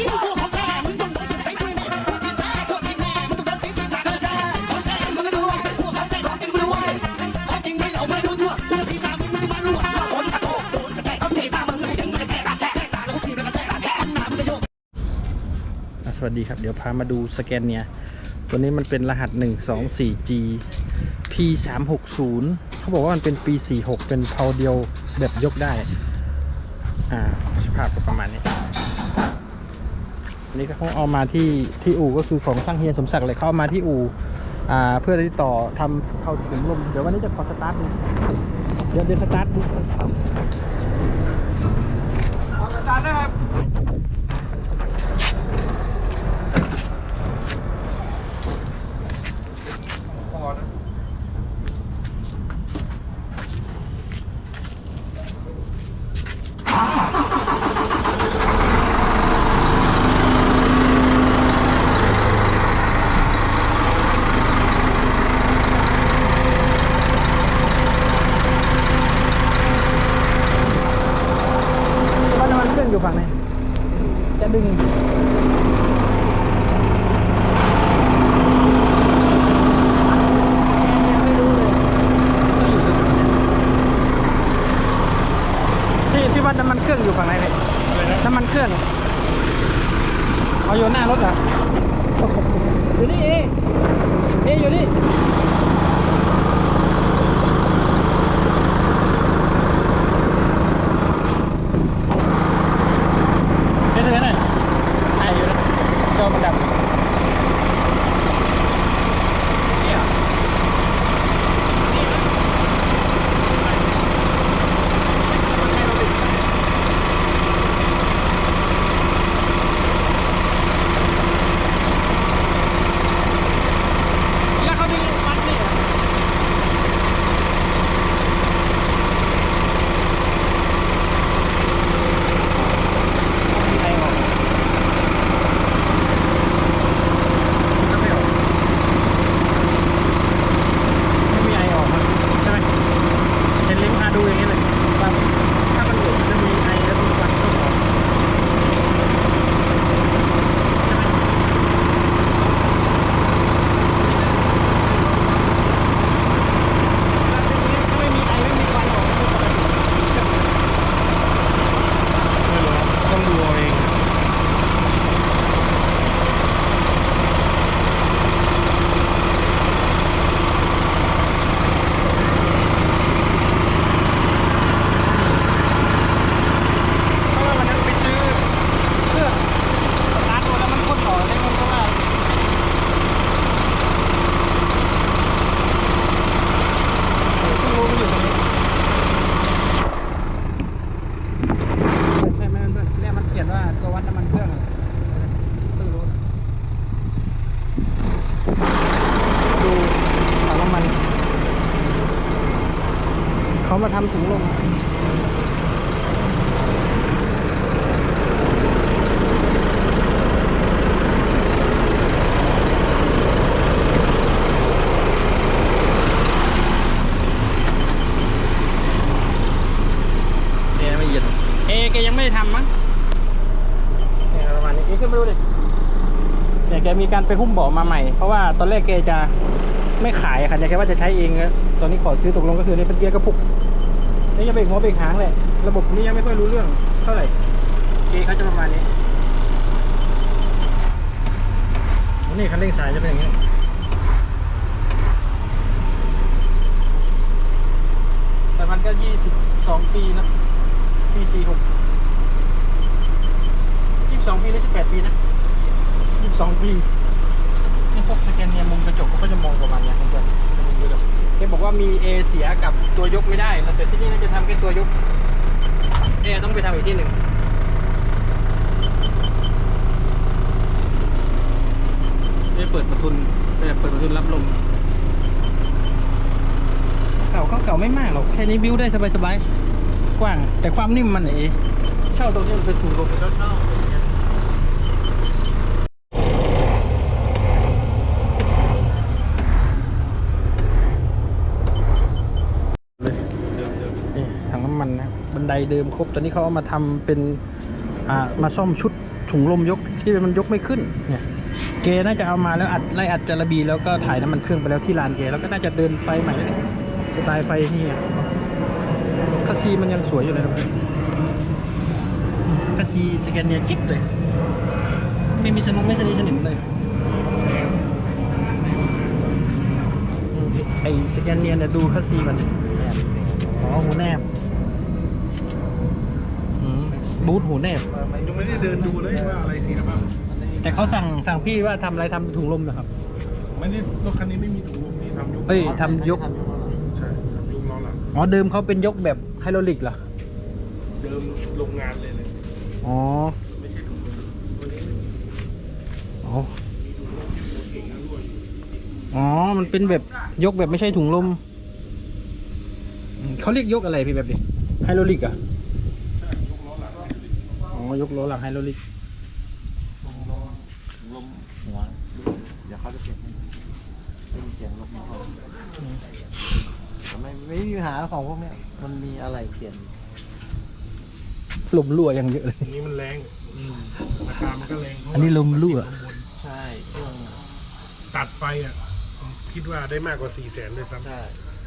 สุดไปด้วยนี่พวกทีมแท้พวกทีมแน่มึงต้องโดนตีตีปากกันแท้ของแท้มึงก็รู้ว่าพวกของแท้ของจริงมึงรู้ว่าของจริงไม่เหลาไม่รู้ทั่วพามารู้ว่าคนตะโกนโดนกระแทกเอาเทตามึงไม่ถึงมันกระแทกกระแทกตาแล้วก็ทีมแล้วกระแทกกระแทกหน้ามึงจะโยกอะสวัสดีครับ เดี๋ยวพามาดูสแกนเนียตัวนี้มันเป็นรหัส 124G P 3 6 0 เขาบอกว่ามันเป็นปี 46 เป็นเพาเดียวแบบยกได้ อ่าสภาพก็ประมาณนี้ อันนี้ก็เขาเอามาที่ที่อู่ก็คือของช่างเฮียสมศักดิ์เลยเข้ามาที่อู่อ่าเพื่อที่ต่อทำเข้าถุงลมเดี๋ยววันนี้จะขอสตาร์ทเดี๋ยวเดี๋ยวสตาร์ทดูขอสตาร์ทนะครับ พอนะ ว่าน้ำมันเครื่องอยู่ฝั่งไหนจะดึง ที่ที่ วัดน้ำมันเครื่องอยู่ฝั่งไหนเนี่ยน้ำมันเครื่องเอาอยู่หน้ารถเหรออยู่นี่เอเออยู่นี่เอ๊ะเธอไหนถ่ายอยู่นะจอมันดับเนี่ยแล้วเขาดึงมัดนี่เหรอไม่ออกไม่ออกไม่มีไอออกครับใช่ไหมเห็นลิงก์พาดูอย่างนี้เลยว่าถ้ามันหลุดมันจะมีไอแล้วมีควันก็ออกใช่ไหม ไม่มีไอไม่มีควันออกไม่รู้ต้องดูเอาเองเพราะว่าวันนั้นไปซื้อเครื่องสตาร์ทตัวแล้วมันพ่นต่อเลยมันก็ว่า เพิ่งรู้มันอยู่ตรงนี้ใช่ไหมเพื่อนเนี่ยมันเขียนว่าตัววัดน้ำมันเครื่องอะเพิ่งรู้ดูถังน้ำมัน เขา มาทำถุงลมเอไม่เย็นเอแกยังไม่ได้ทำมั้งเนี่ยประมาณนี้เอขึ้นมาดูดิเนี่ยแกมีการไปหุ้มเบาะมาใหม่ เพราะว่าตอนแรกแกจะไม่ขายอะค่ะแกว่าจะใช้เองแล้วตอนนี้ขอซื้อตกลงก็คือนี่เป็นเกียร์กระปุก นี่จะเป็นหัวเป็นหางแหละระบบนี้ยังไม่ค่อยรู้เรื่องเท่าไหร่เกเขาจะประมาณนี้นี่คันเร่งสายจะเป็นอย่างนี้แต่มันก็ยี่สิบสองปีนะปีสี่หกยี่สิบสองปีหรือสิบแปดปีนะยี่สิบสองปีนี่พวกสแกนเนียมุมกระจกเขาก็จะมองประมาณเนี้ยครับมุมกระจก แกบอกว่ามีเอเสียกับตัวยกไม่ได้แต่ที่นี่น่าจะทำแค่ตัวยกเอต้องไปทำอีกที่หนึ่งได้เปิดประทุนแบบเปิดประทุนรับลมเก่าก็เก่าไม่มากหรอกแค่นี้บิวได้สบายๆกว้าง แต่ความนิ่มมันเอเช่าตรงนี้มันเป็นถุงลมเป็นรถนอกอะไรอย่างเงี้ยนี่ถังน้ำ มันนะบันไดเดิมครบตอนนี้เขาเอามาทำเป็นอ่ามาซ่อมชุดถุงลมยกที่มันยกไม่ขึ้นเนี่ยเกน่าจะเอามาแล้วอัดไล่อัดจาระบีแล้วก็ถ่ายน้ำมันเครื่องไปแล้วที่ลานเกแล้วก็น่าจะเดินไฟใหม่แล้วเนี่ยสไตล์ไฟที่เนี่ยคัสซีมันยังสวยอยู่เลยนะคัสซีสแกนเนียกิ๊บเลย ไม่มีสนุกไม่สนิทสนิมเลยไอสแกนเนียเนี่ยดูคัสซีมันอ๋อหูแนบอืม บูทหูแนบยังไม่ได้เดินดูเลยว่าอะไรเสียบ้างแต่เขาสั่งสั่งพี่ว่าทำอะไรทำถุงลมนะครับ ไม่ได้รถคันนี้ไม่มีถุงลมนี่ทำยกเอ้ยทำยก ใช่ทำยกล้อหลังอ๋อเดิมเขาเป็นยกแบบไฮดรอลิกเหรอ เดิมโรงงานเลยเลยอ๋อไม่ใช่ถุงลมวันนี้ไม่มีอ๋อมีถุงลมที่รถเก่งนะรั่วอยู่อ๋อ มันเป็นแบบยกแบบไม่ใช่ถุงลมอืมเขาเรียกยกอะไรพี่แบบนี้ไฮดรอลิกเหรอะ ใช่ยกล้อหลัง อ๋อ ยกล้อหลังไฮดรอลิกลมหัวเดี๋ยวเขาจะเปลี่ยนให้ไม่มีเสียงลมหัวทำไมไม่มีปัญหาของพวกเนี้ยมันมีอะไรเปลี่ยนลมรั่วยังเยอะเลย อันนี้มันแรงราคามันก็แรงเพราะว่าอันนี้ลมรั่วติดลมบนใช่เครื่องตัดไฟอะผมคิดว่าได้มากกว่า4ี่แสนเลยซ้ใช่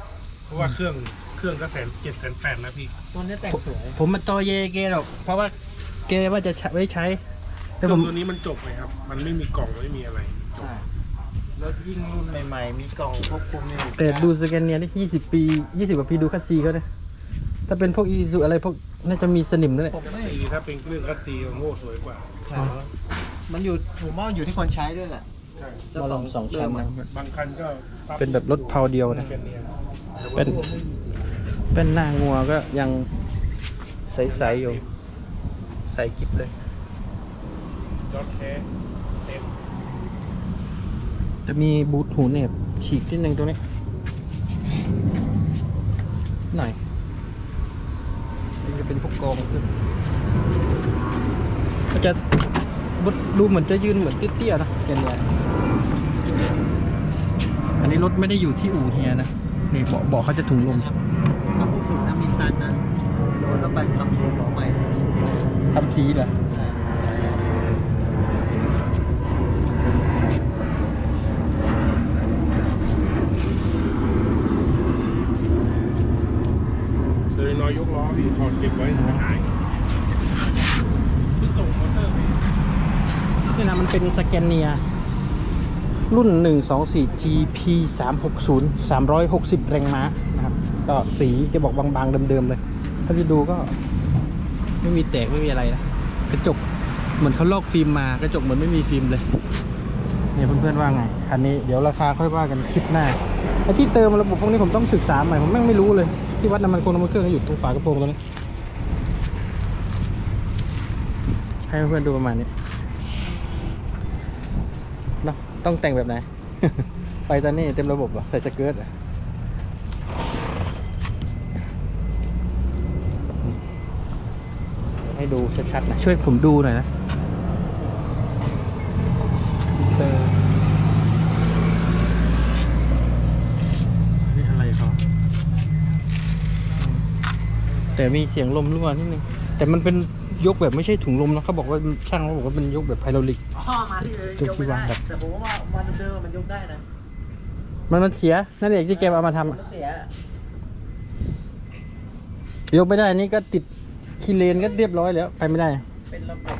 ำเพราะว่าเครื่องเครื่องก็แสนเจ็ดแสนแปดแล้วพี่ ตัวเนี้ยแต่งสวย ผมมาตอเยเกหรอก เพราะว่า เกว่าจะใช้ไว้ใช้แต่เคผรื่อมงตัวนี้มันจบไหมครับ มันไม่มีกล่องไม่มีอะไรจบใช่แล้วยิ่งรุ่นใหม่ๆ มีกล่องควบคุมนี่แต่ดูสแกนเนียนี่ยี่สิบปียี่สิบกว่าปีดูคัสซีเขาเนี่ยถ้าเป็นพวกอีซูอะไรพวกน่าจะมีสนิมด้วยแหละ ผมไม่ตีถ้าเป็นเครื่องคัตตีโง่สวยกว่าใช่แล้วมันอยู่ผมว่าอยู่ที่คนใช้ด้วยแหละใช่ มาลองสองชั้นนะ บางคันก็ซัเป็นแบบรถเพาเดียวนะ เป็นเนี่ยเป็น เป็นหน้างัวก็ยังใสๆอยู่ใสกิบเลยยอดแท้เต็มจะมีบูทหูเหน็บฉีกนิดนึงตัวนี้ หน่อยมันจะเป็นพวกกองขึ้นก็จะบุดูเหมือนจะยืนเหมือนเตี้ยๆนะแกนเนี่ยอันนี้รถไม่ได้อยู่ที่อู่เฮียนะนี่เบาะเบาะเขาจะถุงลมถ้าพูดถึงน้ำมินตันนะโดนก็ไปทำหัวใหม่ ทำสีเหรอใช่เซอร์น้อยยกล้อพี่ถอดเก็บไว้มันหายเพิ่งส่งมอเตอร์ไปนี่นะมันเป็นสแกนเนีย รุ่น 124 GP 360 360 แรงม้านะครับ ก็สีแกบอกบางๆ เดิมๆเลย ถ้าที่ดูก็ ไม่มีแตกไม่มีอะไรนะกระจกเหมือนเขาลอกฟิล์มมากระจกเหมือนไม่มีฟิล์มเลยเนี่ยเพื่อนๆว่าไงคันนี้เดี๋ยวราคาค่อยว่ากันคลิปหน้าไอ้ที่เติมระบบพวกนี้ผมต้องศึกษาใหม่ผมแม่งไม่รู้เลยที่วัดน้ำมันโคงน้ำมันเครื่องอยู่ตรงฝากระโปรงตรงนี้ให้เพื่อนๆดูประมาณนี้เนอะต้องแต่งแบบไหน ไปตอนนี้เต็มระบบเหรอใส่สเกิร์ตเห ให้ดูชัดๆนะช่วยผมดูหน่อยนะเออนี่อะไรเขาแต่มีเสียงลมรั่วนิดนึงแต่มันเป็นยกแบบไม่ใช่ถุงลมนะเขาบอกว่าช่างเขาบอกว่าเป็นยกแบบไพโรลิกพ่อมาที่เลยจุกยกที่ไม่วางได้แบบแต่ผมว่ามันเดิมๆมันยกได้นะมันมันเสียนั่นเองที่แกเอามาทำมัอะนเสียยกไม่ได้นี่ก็ติด คีเลนก็เรียบร้อยแล้ว ไปไม่ได้ เป็นระบบ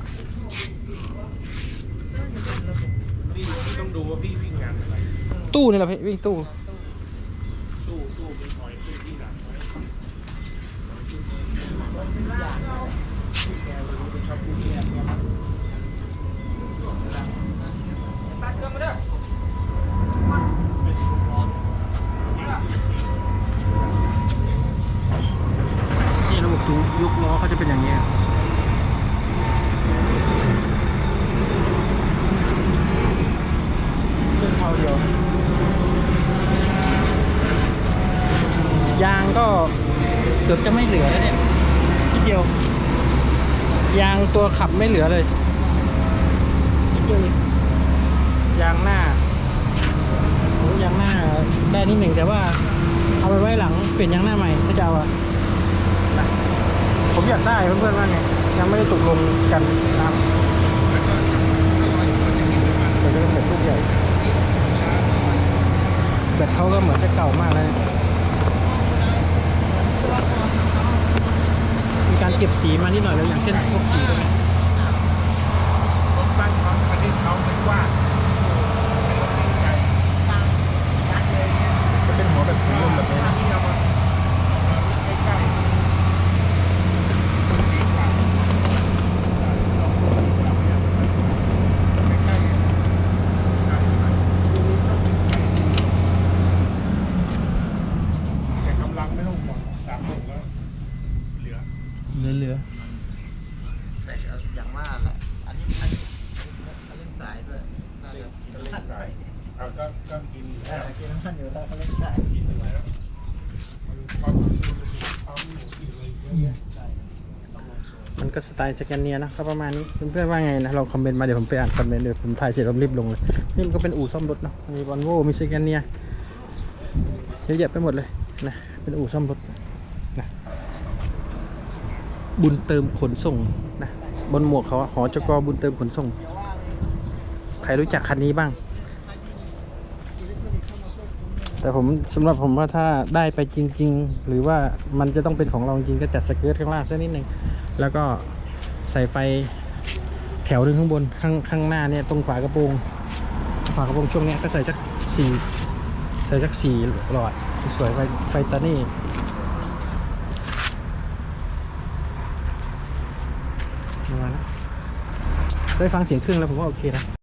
พี่พี่ต้องดูว่าพี่วิ่งงานอะไรตู้นี่แหละพี่วิ่งตู้ ตู้ตู้เป็นหอยเป็นวิ่งงานไว้แกรู้เป็นชอบพูดเนี่ยเป็นลูกน้อง นี่ระบบถุงยกล้อเขาจะเป็นอย่างนี้ เดียว ยางก็เกือบจะไม่เหลือแล้วเนี่ยนิดเดียวยางตัวขับไม่เหลือเลยนิดเดียวเองยางหน้าโอ้ยางหน้าได้นิดหนึ่งแต่ว่าเอาไปไว้หลังเปลี่ยนยางหน้าใหม่ถ้าจะเอาอะผมอยากได้เพื่อนๆว่าไงยังไม่ได้ตกลงกันนะครับแต่จะเป็นแบบลูกใหญ่ แบตเขาก็เหมือนจะเก่ามากเลยมีการเก็บสีมานิดหน่อยแล้วอย่างเช่นพวกสีพวกนี้รถบ้านเขาประเทศเขาไม่กว้างรถใหญ่ยักษ์เลยเนี่ย จะเป็นหัวแบบนุ่มแบบนี้นะ ที่เรามาเราใกล้ๆดีกว่าลองดูแบบเนี้ยใกล้ๆใช่ไหมแต่กำลังไม่ต้องห่วงสามหกแล้วเหลือ เหลือ แต่อย่างว่าแหละอันนี้อันนี้อันนี้สายด้วยน่าจะกินน้ำมันส่เอาก็ก็กินเอแล้วอกินน้ำมันอยู่ถ้าเขาเล่นสายกินแล้วมันความความหมูกินอะไรเยอะแยะใช่ต้องลงตัวมันก็สไตล์สแกนเนียนะก็ประมาณนี้เพื่อนๆว่าไงนะลองคอมเมนต์มาเดี๋ยวผมไปอ่านคอมเมนต์เดี๋ยวผมถ่ายเสร็จผมรีบลงเลยนี่มันก็เป็นอู่ซ่อมรถเนาะมีวอลโวมีสแกนเนียเยอะแยะไปหมดเลยนะเป็นอู่ซ่อมรถ บุญเติมขนส่งนะบนหมวกเขาอะหอจกบุญเติมขนส่ง ใครรู้จักคันนี้บ้าง แต่ผมสำหรับผมว่าถ้าได้ไปจริง ๆ หรือว่ามันจะต้องเป็นของเราจริงก็จัดสเกิร์ตข้างล่างสักนิดหนึ่งแล้วก็ใส่ไฟแถวหนึ่งข้างบนข้างข้างหน้าเนี่ยตรงฝากระโปรงฝากระโปรงช่วงเนี้ยก็ใส่สักสี่ใส่สักสี่หลอดสวยไฟไฟตานี่ ได้ฟังเสียงเครื่องแล้วผมว่าโอเคนะ